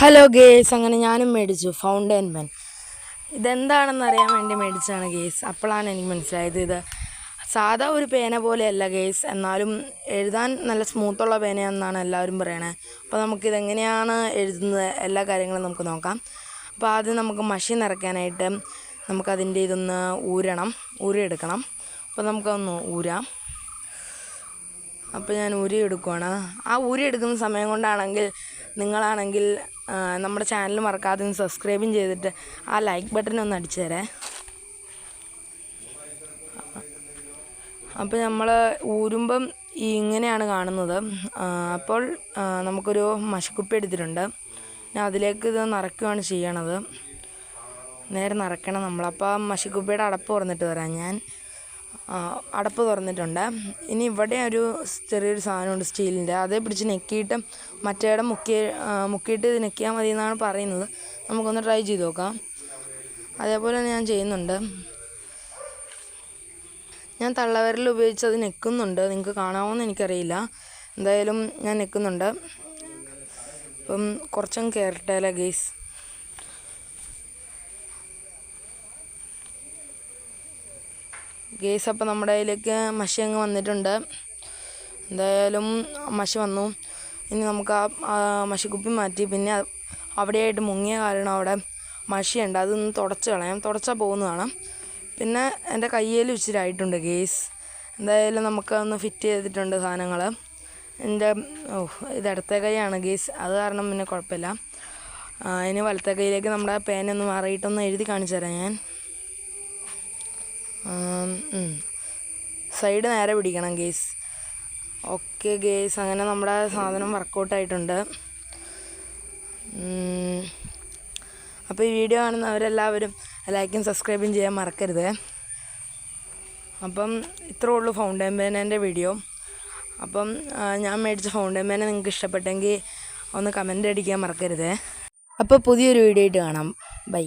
Hello guys അങ്ങനെ ഞാനും മേടിച്ചു. ഫൗണ്ടൻ പെൻ ഇതെന്താണെന്ന് അറിയാൻ വേണ്ടി മേടിച്ചാണ് ഗേസ് അപ്പോഴാണ് എനിക്ക് മനസ്സിലായത് ഇത് സാധാ ഒരു പേന പോലെയല്ല ഗേസ് എന്നാലും എഴുതാൻ നല്ല സ്മൂത്തുള്ള പേനയാണെന്നാണ് എല്ലാവരും പറയണേ. അപ്പോൾ നമുക്കിതെങ്ങനെയാണ് എഴുതുന്നത്? എല്ലാ കാര്യങ്ങളും നമുക്ക് നോക്കാം. അപ്പോൾ ആദ്യം നമുക്ക് മഷി നിറയ്ക്കാനായിട്ട് നമുക്കതിന്റെ ഇതൊന്ന് ഊരണം ഊരിയെടുക്കണം. അപ്പോൾ നമുക്കൊന്ന് ഊരാം. അപ്പോൾ ഞാൻ ഊരി എടുക്കുവാണ് ആ ഊരി എടുക്കുന്ന സമയം കൊണ്ടാണെങ്കിൽ നിങ്ങളാണെങ്കിൽ നമ്മുടെ ചാനൽ മറക്കാതെ ഒന്ന് സബ്സ്ക്രൈബും ചെയ്തിട്ട് ആ ലൈക്ക് ബട്ടൺ ഒന്ന് അടിച്ചു തരേ. അപ്പോൾ നമ്മൾ ഊരുമ്പം ഇങ്ങനെയാണ് കാണുന്നത്. അപ്പോൾ നമുക്കൊരു മഷിക്കുപ്പി എടുത്തിട്ടുണ്ട്. ഞാൻ അതിലേക്ക് ഇത് നിറയ്ക്കുകയാണ് ചെയ്യണത്. നേരെ നിറയ്ക്കണം നമ്മൾ അപ്പോൾ മഷിക്കുപ്പിയുടെ അടപ്പ് തുറന്നിട്ട് വരാം ഞാൻ. അടപ്പ് തുറന്നിട്ടുണ്ട്. ഇനി ഇവിടെ ഒരു ചെറിയൊരു സാധനമുണ്ട് സ്റ്റീലിന്റെ. അതേ പിടിച്ച് നെക്കിയിട്ട് മറ്റേടെ മുക്കി മുക്കിയിട്ട് ഇത് നെക്കിയാൽ മതി എന്നാണ് പറയുന്നത്. നമുക്കൊന്ന് ട്രൈ ചെയ്ത് നോക്കാം. അതേപോലെ തന്നെ ഞാൻ ചെയ്യുന്നുണ്ട്. ഞാൻ തള്ളവരൽ ഉപയോഗിച്ച് അത് നെക്കുന്നുണ്ട് നിങ്ങൾക്ക് കാണാമോന്ന് എനിക്കറിയില്ല. എന്തായാലും ഞാൻ നെക്കുന്നുണ്ട് അപ്പം കുറച്ചങ്ങ് കയറട്ടെ ഗെയ്സ് ഗേസ് അപ്പോൾ നമ്മുടെ കയ്യിലേക്ക് മഷി അങ്ങ് വന്നിട്ടുണ്ട്. എന്തായാലും മഷി വന്നു. ഇനി നമുക്ക് ആ മഷിക്കുപ്പി മാറ്റി. പിന്നെ അവിടെയായിട്ട് മുങ്ങിയ കാരണം അവിടെ മഷിയുണ്ട്. അതൊന്ന് തുടച്ച് കളയാം. തുടച്ചാൽ പോകുന്നതാണ് പിന്നെ എന്റെ കയ്യിൽ ഇച്ചിരായിട്ടുണ്ട് ഗേസ് എന്തായാലും നമുക്ക് ഒന്ന് ഫിറ്റ് ചെയ്തിട്ടുണ്ട് സാധനങ്ങൾ. എന്റെ ഓ ഇത് ഇടത്തെ കൈയാണ് ഗേസ് അത് കാരണം പിന്നെ കുഴപ്പമില്ല. ഇനി വലത്തെ കൈയിലേക്ക് നമ്മുടെ പേനൊന്ന് മാറിയിട്ടൊന്ന് എഴുതി കാണിച്ചു തരാം ഞാൻ. സൈഡ് നേരെ പിടിക്കണം ഗേസ്. Okay guys. അങ്ങനെ നമ്മുടെ സാധനം വർക്കൗട്ട് ആയിട്ടുണ്ട് അപ്പോൾ ഈ വീഡിയോ കാണുന്നവരെല്ലാവരും ലൈക്കും സബ്സ്ക്രൈബും ചെയ്യാൻ മറക്കരുത്. അപ്പം ഇത്രേ ഉള്ളൂ ഫൗണ്ടൻ പേനേന്റെ വീഡിയോ. അപ്പം ഞാൻ മേടിച്ച ഫൗണ്ടൻ പേന നിങ്ങൾക്ക് ഇഷ്ടപ്പെട്ടെങ്കിൽ ഒന്ന് കമന്റ് അടിക്കാൻ മറക്കരുത്. അപ്പോൾ പുതിയൊരു വീഡിയോ ആയിട്ട് കാണാം. ബൈ.